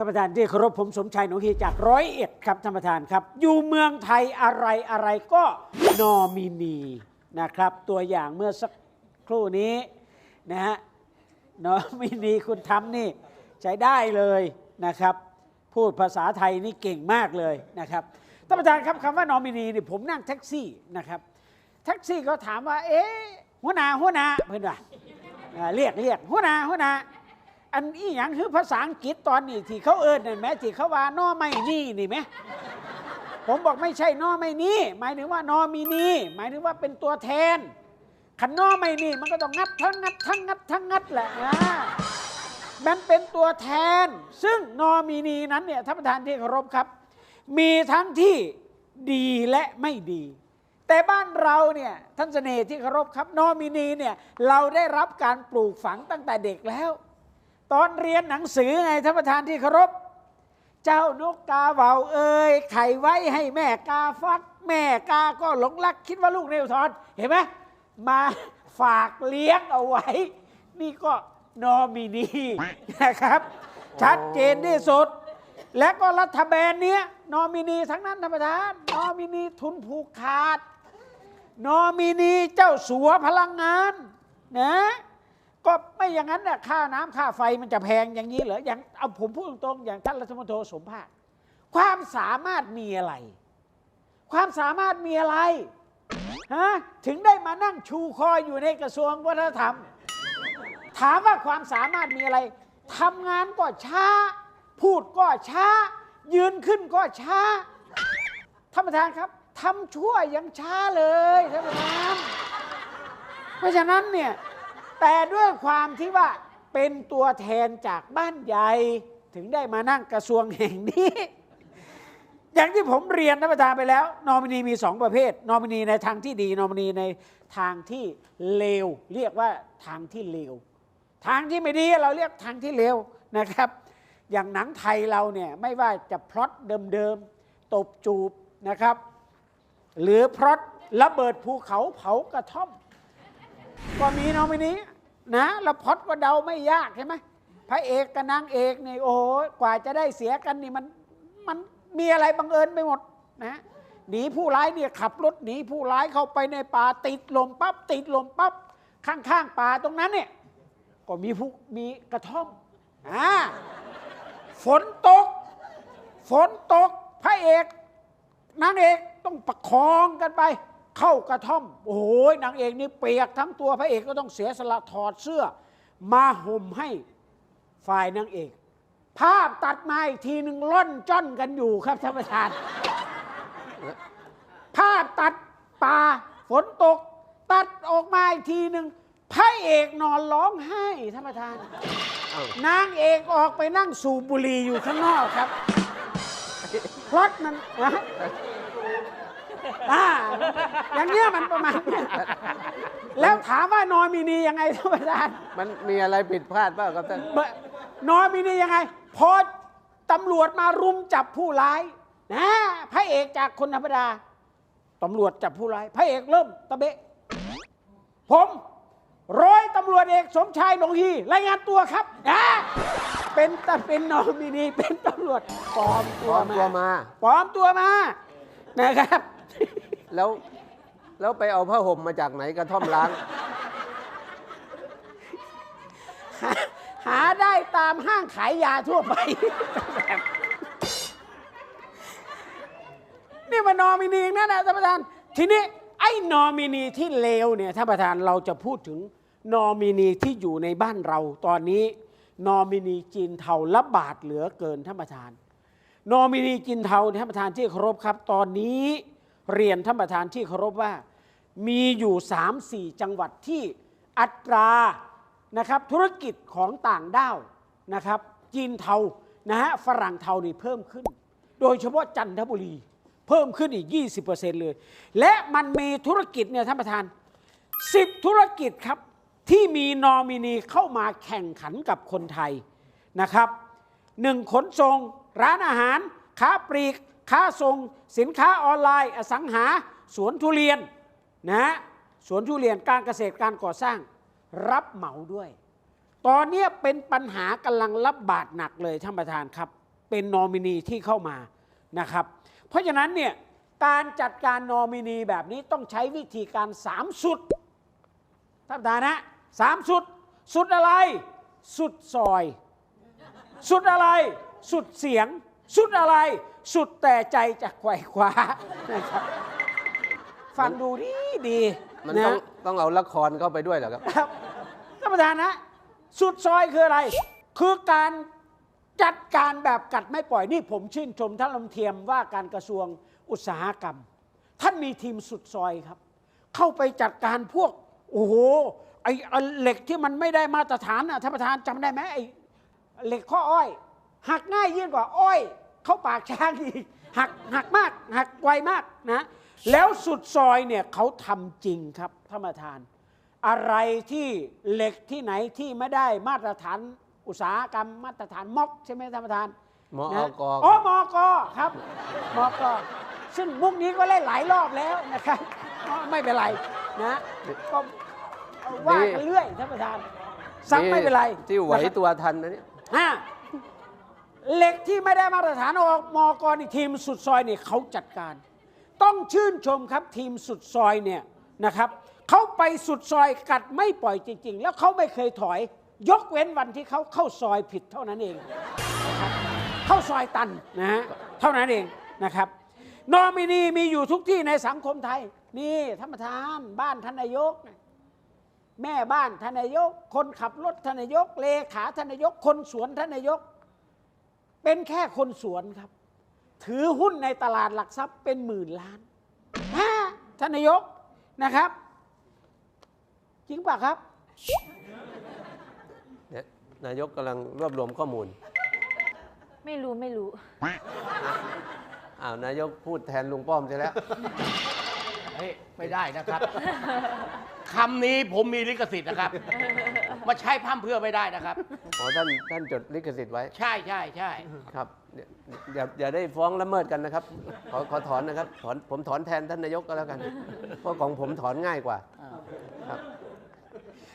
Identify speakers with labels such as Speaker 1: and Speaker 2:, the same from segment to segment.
Speaker 1: ท่านประธานที่เคารพผมสมชายหนูฮีจากร้อยเอ็ดครับท่านประธานครับ อยู่เมืองไทยอะไรอะไรก็นอมินีนะครับ ตัวอย่างเมื่อสักครู่นี้นะฮะนอมินีคุณทำนี่ใช้ได้เลยนะครับ พูดภาษาไทยนี่เก่งมากเลยนะครับท่านประธานครับคำว่านอมินีนี่ผมนั่งแท็กซี่นะครับแท็กซี่เขาถามว่า เอ๊ะหัวหน้าหัวหน้าเพื่อนว่าเรียกเรียกหัวหน้าหัวหน้า อันอีหยังคือภาษาอังกฤษตอนนี้ที่เขาเอิญนั่นแหมที่เขาว่านอไม่นี่นี่ไหมผมบอกไม่ใช่นอไม่นี่หมายถึงว่านอมีนี่หมายถึงว่าเป็นตัวแทนขันนอไม่นี่มันก็ต้องงัดทั้งงัดทั้งงัดทั้งงัดแหละนะมันเป็นตัวแทน ซึ่งนอมีนีนั้นเนี่ยท่านประธานที่เคารพครับ มีทั้งที่ดีและไม่ดี แต่บ้านเราเนี่ยท่านเสน่ห์ที่เคารพครับ นอมินีเนี่ยเราได้รับการปลูกฝังตั้งแต่เด็กแล้ว ตอนเรียนหนังสือไงท่านประธานที่เคารพ เจ้านกกาเหว่าเอ่ยไข่ไว้ให้แม่กาฟักแม่กาก็หลงรักคิดว่าลูกเนวทอนเห็นไหมมาฝากเลี้ยงเอาไว้ นี่ก็นอมินีนะครับ ชัดเจนที่สุด และก็รัฐบาลเนี้ยนอมินีทั้งนั้นท่านประธานนอมินีทุนผูกขาด นอมินีเจ้าสัวพลังงานนะ ก็ไม่อย่างนั้นน่ะค่าน้ำค่าไฟมันจะแพงอย่างนี้เหรออย่างเอาผมพูดตรงๆอย่างท่านรัฐมนตรีสมภาคความสามารถมีอะไร ความสามารถมีอะไรฮะถึงได้มานั่งชูคออยู่ในกระทรวงวัฒนธรรม ถามว่าความสามารถมีอะไรทำงานก็ช้า พูดก็ช้า ยืนขึ้นก็ช้าท่านประธานครับทำชั่วยังช้าเลยท่านประธานเพราะฉะนั้นเนี่ย แต่ด้วยความที่ว่าเป็นตัวแทนจากบ้านใหญ่ถึงได้มานั่งกระทรวงแห่งนี้ อย่างที่ผมเรียนท่านประธานไปแล้ว นอมินีมีสองประเภท นอมินีในทางที่ดี นอมินีในทางที่เลว เรียกว่าทางที่เลว ทางที่ไม่ดีเราเรียกทางที่เลวนะครับ อย่างหนังไทยเราเนี่ยไม่ว่าจะพล็อตเดิมๆตบจูบนะครับ หรือพล็อตระเบิดภูเขาเผากระท่อม ก็มีนอมินีนะแล้วพล็อตก็เดาไม่ยากใช่ไหมพระเอกกับนางเอกนี่โอ้โหกว่าจะได้เสียกันนี่มันมันมีอะไรบังเอิญไปหมดนะหนีผู้ร้ายเนี่ยขับรถหนีผู้ร้ายเข้าไปในป่าติดลมปั๊บติดลมปั๊บข้างๆป่าตรงนั้นเนี่ยก็มีผู้มีกระท่อมอ่าฝนตก ฝนตกพระเอกนางเอกต้องประคองกันไป เข้ากระท่อม โอ้โหนางเอกนี่เปียกทั้งตัวพระเอกก็ต้องเสียสละถอดเสื้อ มาห่มให้ฝ่ายนางเอก ภาพตัดมาอีกทีหนึ่งล่อนจ้อนกันอยู่ครับท่านประธาน ภาพตัดป่าฝนตก ตัดออกมาอีกทีหนึ่งพระเอกนอนร้องไห้ท่านประธาน นางเอกออกไปนั่งสูบบุหรี่อยู่ข้างนอกครับพล็อตมันนะ อ่าอย่างเงี้ยมันประมาณเนี้ยแล้วถามว่านอมินียังไงท่านประธาน
Speaker 2: มันมีอะไรผิดพลาดเปล่าครับท่าน
Speaker 1: เบอะนอมินียังไง พอตำรวจมารุมจับผู้ร้ายนะพระเอกจากคนธรรมดาตำรวจจับผู้ร้าย พระเอกเริ่มตะเบะ ผมร้อยตำรวจเอกสมชายหลงฮีรายงานตัวครับนะเป็นตเป็นนอมินีเป็นตำรวจปลอม
Speaker 2: ป
Speaker 1: ตั
Speaker 2: ล
Speaker 1: ว
Speaker 2: อม
Speaker 1: มา
Speaker 2: ตัวมา
Speaker 1: ปลอมตัวมานะครับ
Speaker 2: แล้วแล้วไปเอาผ้าห่มมาจากไหนกระท่อมล้าง
Speaker 1: หาหาได้ตามห้างขายยาทั่วไป นี่มันนอมินีนั่นนะท่านประธาน ทีนี้ไอ้นอมินีที่เลวเนี่ยท่านประธานเราจะพูดถึงนอมินีที่อยู่ในบ้านเราตอนนี้ นอมินีจีนเทาระบาดเหลือเกินท่านประธาน นอมินีจีนเทาท่านประธานที่เคารพครับตอนนี้ เรียนท่านประธานที่เคารพว่า มีอยู่ 3-4 จังหวัดที่อัตรานะครับธุรกิจของต่างด้าวนะครับจีนเทานะฮะฝรั่งเทานี่เพิ่มขึ้น โดยเฉพาะจันทบุรี เพิ่มขึ้นอีก 20%เลย และมันมีธุรกิจเนี่ยท่านประธาน 10 ธุรกิจครับที่มีนอมินีเข้ามาแข่งขันกับคนไทยนะครับหนึ่งขนส่งร้านอาหารค้าปลีก ค้าส่งสินค้าออนไลน์อสังหาสวนทุเรียนนะสวนทุเรียนการเกษตรการก่อสร้างรับเหมาด้วย ตอนนี้เป็นปัญหากำลังรับบาดหนักเลยท่านประธานครับ เป็นนอมินีที่เข้ามานะครับ เพราะฉะนั้นเนี่ยการจัดการนอมินีแบบนี้ต้องใช้วิธีการสามสุดท่านประธานนะสามสุด สุดอะไร สุดซอย สุดอะไร สุดเสียง สุดอะไร สุดแต่ใจจะไขว่คว้านะครับฟังดูดีดี
Speaker 2: มัน
Speaker 1: นะ
Speaker 2: ต้องต้องเอาละครเข้าไปด้วยเหรอครับ
Speaker 1: ครับท่านประธานนะสุดซอยคืออะไร คือการจัดการแบบกัดไม่ปล่อยนี่ผมชื่นชมท่านลำเทียมว่าการกระทรวงอุตสาหกรรม ท่านมีทีมสุดซอยครับ เข้าไปจัดการพวก โอ้โหไอ้ไอ้เหล็กที่มันไม่ได้มาตรฐานนะท่านประธานจำได้ไหมไอ้เหล็กข้ออ้อยหักง่ายยิ่งกว่าอ้อย เข้าปากช้างอีกหักหักมากหักไวมากนะ แล้วสุดซอยเนี่ยเขาทำจริงครับท่านประธาน อะไรที่เหล็กที่ไหนที่ไม่ได้มาตรฐานอุตสาหกรรมมาตรฐานม็อกใช่ไหมท่านประธาน
Speaker 2: มอก
Speaker 1: นะ
Speaker 2: ก
Speaker 1: อ๋อมอกครับมอกซึ่งมุกนี้ก็เล่นหลายรอบแล้วนะครับอ๋อไม่เป็นไรนะก็ว่ากันเรื่อยท่านประธานซ้ำไม่เป็นไร
Speaker 2: ที่ไหว
Speaker 1: นะครับ
Speaker 2: ตัวทันนะเนี่ย
Speaker 1: ห้า เหล็กที่ไม่ได้มาตรฐานออกมอกนี่ทีมสุดซอยเนี่ยเขาจัดการ ต้องชื่นชมครับทีมสุดซอยเนี่ยนะครับเขาไปสุดซอยกัดไม่ปล่อยจริง ๆ แล้วเขาไม่เคยถอย ยกเว้นวันที่เขาเข้าซอยผิดเท่านั้นเองนะครับเข้าซอยตันนะฮะเท่านั้นเองนะครับนอมินีมีอยู่ทุกที่ในสังคมไทย นี่ท่านประธานบ้านท่านนายก แม่บ้านท่านนายก คนขับรถท่านนายก เลขาท่านนายก คนสวนท่านนายก เป็นแค่คนสวนครับ ถือหุ้นในตลาดหลักทรัพย์เป็นหมื่นล้านฮะท่านนายกนะครับ จริงป่ะครับ
Speaker 2: เนี่ยนายกกำลังรวบรวมข้อมูล
Speaker 3: ไม่รู้ไม่รู้
Speaker 2: อ้าวนายกพูดแทนลุงป้อมใช่แล้ว
Speaker 4: เฮ้ยไม่ได้นะครับ คำนี้ผมมีลิขสิทธิ์นะครับ มาใช้พร่ำเพรื่อไม่ได้นะครับ
Speaker 2: ขอท่านท่านจดลิขสิทธิ์ไว้
Speaker 4: ใช่ใช่ใช่
Speaker 2: ครับเดี๋ยวอย่าอย่าได้ฟ้องละเมิดกันนะครับ ขอขอถอนนะครับถอนผมถอนแทนท่านนายกก็แล้วกัน เพราะของผมถอนง่ายกว่าครับ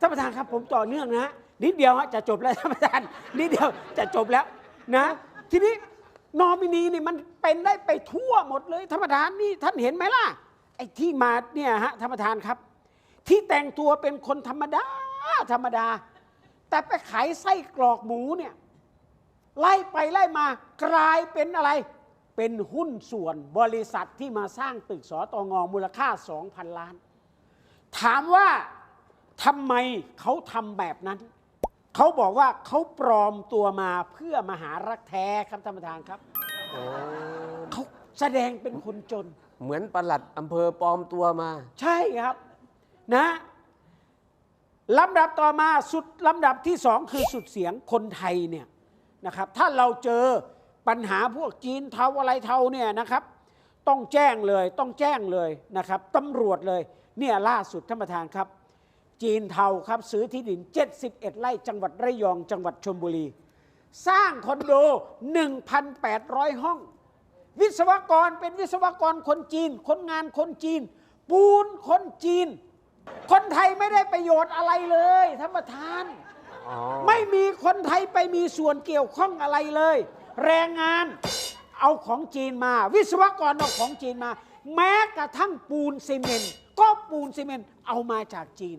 Speaker 1: ท่านประธานครับผมต่อเนื่องนะ นิดเดียวฮะจะจบแล้วท่านประธานนิดเดียวจะจบแล้วนะ ทีนี้นอมินีนี่มันเป็นได้ไปทั่วหมดเลยท่านประธานนี่ท่านเห็นไหมล่ะไอ้ที่มาเนี่ยฮะท่านประธานครับ ที่แต่งตัวเป็นคนธรรมดา ธรรมดา แต่ไปขายไส้กรอกหมูเนี่ยไล่ไปไล่มากลายเป็นอะไร เป็นหุ้นส่วนบริษัทที่มาสร้างตึกสอตองอมูลค่า 2,000 ล้าน ถามว่าทำไมเขาทำแบบนั้น เขาบอกว่าเขาปลอมตัวมาเพื่อมาหารักแท้ครับท่านประธานครับ
Speaker 2: โอ้
Speaker 1: เขาแสดงเป็นคนจน
Speaker 2: เหมือนประหลัดอำเภอปลอมตัวมา
Speaker 1: ใช่ครับ นะ ลำดับต่อมาสุดลำดับที่สองคือสุดเสียงคนไทยเนี่ยนะครับ ถ้าเราเจอปัญหาพวกจีนเทาอะไรเทาเนี่ยนะครับ ต้องแจ้งเลยต้องแจ้งเลยนะครับตำรวจเลยเนี่ยล่าสุดท่านประธานครับ จีนเทาครับซื้อที่ดิน 71 ไร่จังหวัดระยอง จังหวัดชลบุรี สร้างคอนโด 1,800 ห้อง วิศวกรเป็นวิศวกรคนจีน คนงานคนจีน ปูนคนจีน คนไทยไม่ได้ประโยชน์อะไรเลยท่านประธาน
Speaker 2: อ๋อ
Speaker 1: ไม่มีคนไทยไปมีส่วนเกี่ยวข้องอะไรเลย แรงงานเอาของจีนมา วิศวกรเอาของจีนมา แม้กระทั่งปูนซีเมนต์ก็ปูนซีเมนต์เอามาจากจีน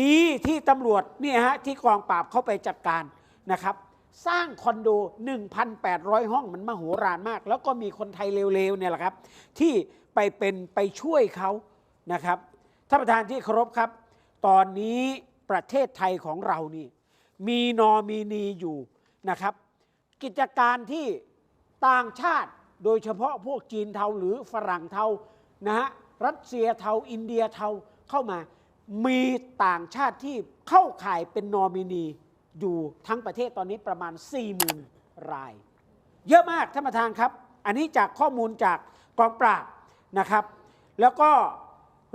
Speaker 1: ดีที่ตำรวจเนี่ยฮะที่กองปราบเข้าไปจัดการนะครับ สร้างคอนโด 1,800 ห้องมันมโหฬารมาก แล้วก็มีคนไทยเร็วๆเนี่ยแหละครับ ที่ไปเป็นไปช่วยเขานะครับ ท่านประธานที่เคารพครับ ตอนนี้ประเทศไทยของเรานี่ มีนอมินีอยู่นะครับ กิจการที่ต่างชาติโดยเฉพาะพวกจีนเทาหรือฝรั่งเทานะฮะรัสเซียเทาอินเดียเทาเข้ามา มีต่างชาติที่เข้าข่ายเป็นนอมินีอยู่ทั้งประเทศตอนนี้ประมาณ 40,000 ราย เยอะมากท่านประธานครับ อันนี้จากข้อมูลจากกองปราบนะครับ แล้วก็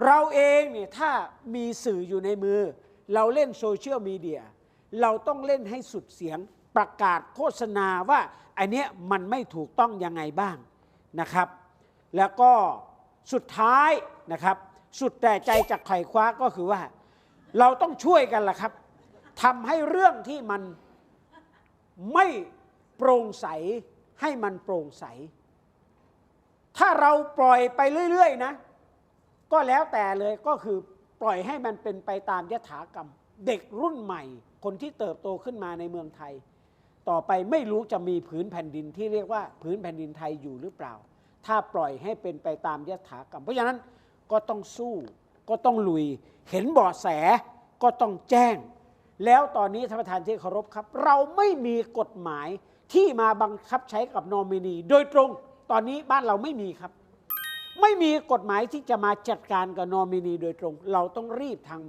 Speaker 1: เราเองเนี่ยถ้ามีสื่ออยู่ในมือ เราเล่นโซเชียลมีเดียเราต้องเล่นให้สุดเสียงประกาศโฆษณาว่าอันเนี้ยมันไม่ถูกต้องยังไงบ้างนะครับ แล้วก็สุดท้ายนะครับ สุดแต่ใจจากไขว่คว้าก็คือว่า เราต้องช่วยกันล่ะครับทำให้เรื่องที่มันไม่โปร่งใสให้มันโปร่งใส ถ้าเราปล่อยไปเรื่อย ๆ นะ ก็แล้วแต่เลยก็คือปล่อยให้มันเป็นไปตามยถากรรม เด็กรุ่นใหม่ คนที่เติบโตขึ้นมาในเมืองไทย ต่อไปไม่รู้จะมีผืนแผ่นดินที่เรียกว่าผืนแผ่นดินไทยอยู่หรือเปล่า ถ้าปล่อยให้เป็นไปตามยถากรรม เพราะฉะนั้นก็ต้องสู้ ก็ต้องลุย เห็นเบาะแสก็ต้องแจ้ง แล้วตอนนี้ท่านประธานที่เคารพครับ เราไม่มีกฎหมายที่มาบังคับใช้กับนอมินี โดยตรง ตอนนี้บ้านเราไม่มีครับ ไม่มีกฎหมายที่จะมาจัดการกับนอมินีโดยตรง เราต้องรีบทาง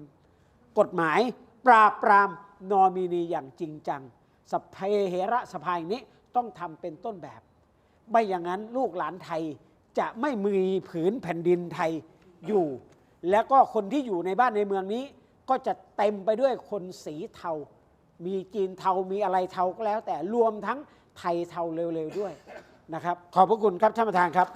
Speaker 1: กฎหมาย ปราบปรามนอมินีอย่างจริงจังสพเพเหระสภาอย่างนี้ต้องทำเป็นต้นแบบ ไม่อย่างนั้นลูกหลานไทยจะไม่มีผืนแผ่นดินไทยอยู่ แล้วก็คนที่อยู่ในบ้านในเมืองนี้ ก็จะเต็มไปด้วยคนสีเทา มีจีนเทามีอะไรเทาก็แล้ว แต่รวมทั้งไทยเทาเร็วๆด้วยนะครับ ขอบพระคุณครับท่านประธานครับ